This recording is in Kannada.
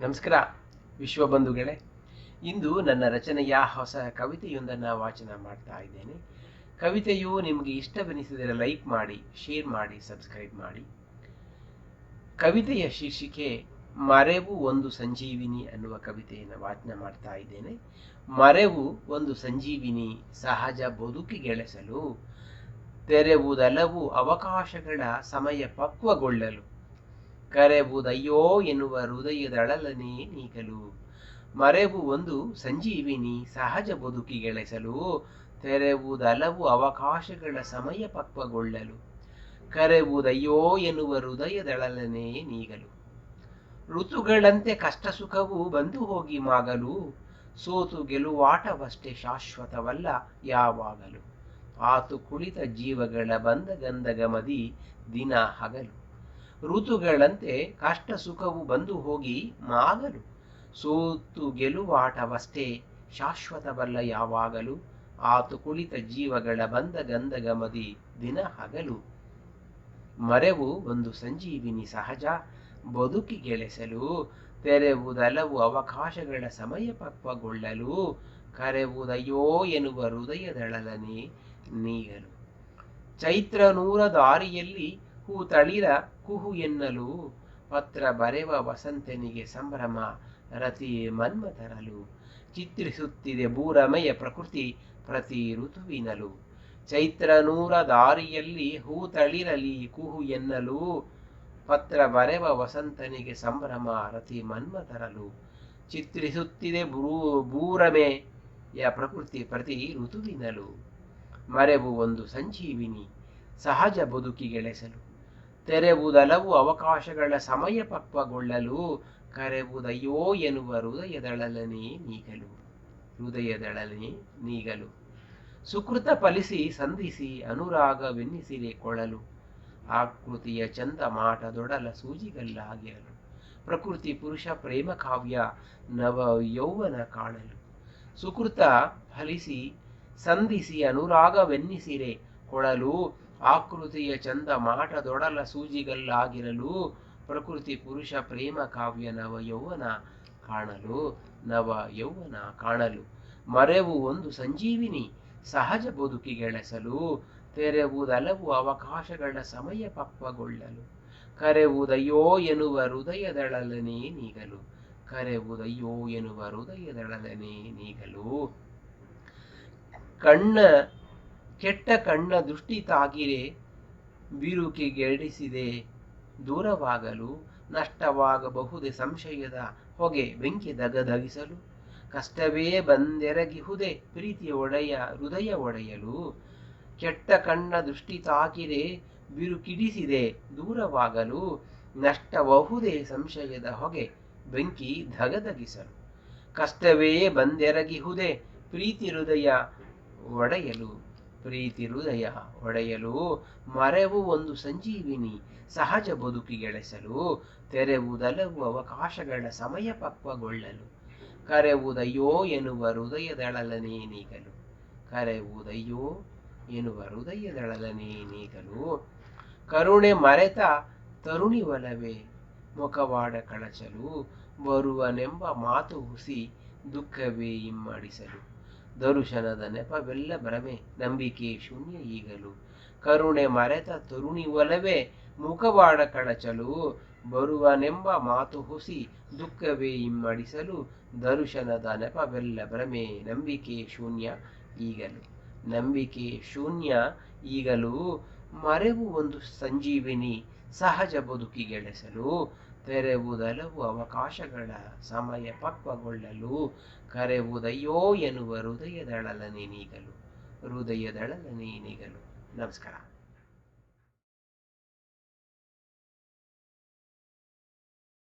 ನಮಸ್ಕಾರ ವಿಶ್ವಬಂಧುಗಳೇ ಇಂದು ನನ್ನ ರಚನೆಯ ಹೊಸ ಕವಿತೆಯೊಂದನ್ನು ವಾಚನ ಮಾಡ್ತಾ ಇದ್ದೇನೆ. ಕವಿತೆಯು ನಿಮಗೆ ಇಷ್ಟವೆನಿಸಿದರೆ ಲೈಕ್ ಮಾಡಿ, ಶೇರ್ ಮಾಡಿ, ಸಬ್ಸ್ಕ್ರೈಬ್ ಮಾಡಿ. ಕವಿತೆಯ ಶೀರ್ಷಿಕೆ, ಮರೆವು ಒಂದು ಸಂಜೀವಿನಿ ಅನ್ನುವ ಕವಿತೆಯನ್ನು ವಾಚನ ಮಾಡ್ತಾ ಇದ್ದೇನೆ. ಮರೆವು ಒಂದು ಸಂಜೀವಿನಿ ಸಹಜ ಬದುಕಿಗೆಳೆಸಲು ತೆರೆವುದಲವು ಅವಕಾಶಗಳ ಸಮಯ ಪಕ್ವಗೊಳ್ಳಲು. ಕರೆವುದಯ್ಯೋ ಎನ್ನುವ ಹೃದಯದಳಲನೆ ನೀಗಲು. ಮರೆವು ಒಂದು ಸಂಜೀವಿನಿ ಸಹಜ ಬದುಕಿಗೆಳೆಸಲು ತೆರೆವುದಲವು ಅವಕಾಶಗಳ ಸಮಯ ಪಕ್ವಗೊಳ್ಳಲು. ಕರೆವುದಯ್ಯೋ ಎನ್ನುವ ಹೃದಯದಳಲನೆ ನೀಗಲು. ಋತುಗಳಂತೆ ಕಷ್ಟ ಸುಖವು ಬಂದು ಹೋಗಿ ಮಾಗಲು. ಸೋತು ಗೆಲುವಾಟವಷ್ಟೇ ಶಾಶ್ವತವಲ್ಲ ಯಾವಾಗಲು. ಆತು ಕುಳಿತ ಜೀವಗಳ ಬಂದ ಗಂಧಗಮದಿ ದಿನ ಹಗಲು. ಋತುಗಳಂತೆ ಕಷ್ಟ ಸುಖವು ಬಂದು ಹೋಗಿ ಮಾಗಲು. ಸೋತು ಗೆಲುವಾಟವಷ್ಟೇ ಶಾಶ್ವತವಲ್ಲ ಯಾವಾಗಲೂ. ಆತು ಕುಳಿತ ಜೀವಗಳ ಬಂದ ಗಂಧಗಮದಿ ದಿನ ಹಗಲು. ಮರೆವು ಒಂದು ಸಂಜೀವಿನಿ ಸಹಜ. ಬದುಕಿಗೆಳೆಸಲು ತೆರೆವುದಲವು ಅವಕಾಶಗಳ ಸಮಯ ಪಕ್ವಗೊಳ್ಳಲು, ಕರೆವುದಯ್ಯೋ ಎನ್ನುವ ಹೃದಯದಳಲನೆ ನೀಗಲು. ಚೈತ್ರ ನೂರ ದಾರಿಯಲ್ಲಿ ಹೂ ತಳಿರ ಕುಹು ಎನ್ನಲು ಪತ್ರ ಬರೆವ ವಸಂತನಿಗೆ ಸಂಭ್ರಮ ರತಿ ಮನ್ಮ ತರಲು. ಚಿತ್ರಿಸುತ್ತಿದೆ ಭೂರಮಯ ಪ್ರಕೃತಿ ಪ್ರತಿ ಋತುವಿನಲು. ಚೈತ್ರ ನೂರ ದಾರಿಯಲ್ಲಿ ಹೂ ತಳಿರಲಿ ಕುಹು ಎನ್ನಲು ಪತ್ರ ಬರೆವ ವಸಂತನಿಗೆ ಸಂಭ್ರಮ ರತಿ ಮನ್ಮ ತರಲು. ಚಿತ್ರಿಸುತ್ತಿದೆ ಭೂರಮೆಯ ಪ್ರಕೃತಿ ಪ್ರತಿ ಋತುವಿನಲು. ಮರೆವು ಒಂದು ಸಂಜೀವಿನಿ ಸಹಜ ಬದುಕಿಗೆಳೆಸಲು ತೆರೆವುದಲವು ಅವಕಾಶಗಳ ಸಮಯ ಪಕ್ವಗೊಳ್ಳಲು ಕರೆವುದಯ್ಯೋ ಎನ್ನುವ ಹೃದಯದಳಲನೆ ನೀಗಲು. ಹೃದಯದಳಲನೆ ನೀಗಲು. ಸುಕೃತ ಫಲಿಸಿ ಸಂಧಿಸಿ ಅನುರಾಗವೆನ್ನಿಸಿರೆ ಕೊಳಲು. ಆಕೃತಿಯ ಚಂದ ಮಾಟದೊಡಲ ಸೂಜಿಗಲ್ಲಾಗಿರಲು. ಪ್ರಕೃತಿ ಪುರುಷ ಪ್ರೇಮ ಕಾವ್ಯ ನವ ಯೌವನ ಕಾಣಲು. ಸುಕೃತ ಫಲಿಸಿ ಸಂಧಿಸಿ ಅನುರಾಗವೆನ್ನಿಸಿರೆ ಕೊಳಲು ಆಕೃತಿಯ ಚಂದ ಮಾಟದೊಡಲ ಸೂಜಿಗಲ್ಲಾಗಿರಲು ಪ್ರಕೃತಿ ಪುರುಷ ಪ್ರೇಮ ಕಾವ್ಯ ನವ ಯೌವನ ಕಾಣಲು, ನವ ಯೌವನ ಕಾಣಲು. ಮರೆವು ಒಂದು ಸಂಜೀವಿನಿ, ಸಹಜ ಬದುಕಿಗೆಳೆಸಲು ತೆರೆವುದಲವು ಅವಕಾಶಗಳ ಸಮಯ ಪಕ್ವಗೊಳ್ಳಲು. ಕರೆವುದಯ್ಯೋ ಎನ್ನುವ ಹೃದಯದಳಲನೆ ನೀಗಲು ಕರೆವುದಯ್ಯೋ ಎನ್ನುವ ಹೃದಯದಳಲನೆ ನೀಗಲು. ಕಣ್ಣ ಕೆಟ್ಟ ಕಣ್ಣ ದೃಷ್ಟಿ ತಾಗಿರೆ ಬಿರುಕಿಗೆಡಿಸಿದೆ ದೂರವಾಗಲು ನಷ್ಟವಾಗಬಹುದೇ ಸಂಶಯದ ಹೊಗೆ ಬೆಂಕಿ ದಗದಗಿಸಲು? ಕಷ್ಟವೇ ಬಂದೆರಗಿಹುದೆ ಪ್ರೀತಿಯ ಒಡೆಯ ಹೃದಯ ಒಡೆಯಲು? ಕೆಟ್ಟ ಕಣ್ಣ ದೃಷ್ಟಿ ತಾಕಿರೆ ಬಿರುಕಿಡಿಸಿದೆ ದೂರವಾಗಲು ನಷ್ಟಬಹುದೇ ಸಂಶಯದ ಹೊಗೆ ಬೆಂಕಿ ಧಗಧಗಿಸಲು ಕಷ್ಟವೇ ಬಂದೆರಗಿಹುದೆ ಪ್ರೀತಿ ಹೃದಯ ಒಡೆಯಲು? ಪ್ರೀತಿ ಹೃದಯ ಒಡೆಯಲು ಮರೆವು ಒಂದು ಸಂಜೀವಿನಿ ಸಹಜ ಬದುಕಿಗೆಳೆಸಲು ತೆರೆವುದಲವು ಅವಕಾಶಗಳ ಸಮಯ ಪಕ್ವಗೊಳ್ಳಲು. ಕರೆವುದಯ್ಯೋ ಎನ್ನುವ ಹೃದಯದಳಲನೇ ನೀಗಲು. ಕರೆವುದಯ್ಯೋ ಎನ್ನುವ ಹೃದಯದಳಲನೇ ನೀಗಲು. ಕರುಣೆ ಮರೆತ ತರುಣಿ ಒಲವೇ ಮುಖವಾಡ ಕಳಚಲು ಬರುವನೆಂಬ ಮಾತು ಹುಸಿ ದುಃಖವೇ ಇಮ್ಮಡಿಸಲು. ದರುಶನದ ನೆಪವೆಲ್ಲ ಭ್ರಮೆ ನಂಬಿಕೆ ಶೂನ್ಯ ಈಗಲು. ಕರುಣೆ ಮರೆತ ತರುಣಿ ಒಲವೇ, ಮುಖವಾಡ ಕಡಚಲು ಬರುವನೆಂಬ ಮಾತು ಹುಸಿ, ದುಃಖವೇ ಇಮ್ಮಡಿಸಲು. ದರುಶನದ ನೆಪವೆಲ್ಲ ಭ್ರಮೆ ನಂಬಿಕೆ ಶೂನ್ಯ ಈಗಲು. ನಂಬಿಕೆ ಶೂನ್ಯ ಈಗಲೂ. ಮರೆವು ಒಂದು ಸಂಜೀವಿನಿ ಸಹಜ ಬದುಕಿಗೆಳೆಸಲು ತೆರೆವುದಲವು ಅವಕಾಶಗಳ ಸಮಯ ಪಕ್ವಗೊಳ್ಳಲು ಕರೆವುದಯ್ಯೋ ಎನ್ನುವ ಹೃದಯದಳಲ ನೀಗಲು ಹೃದಯದಳಲನೆ ನೀಗಲು. ನಮಸ್ಕಾರ.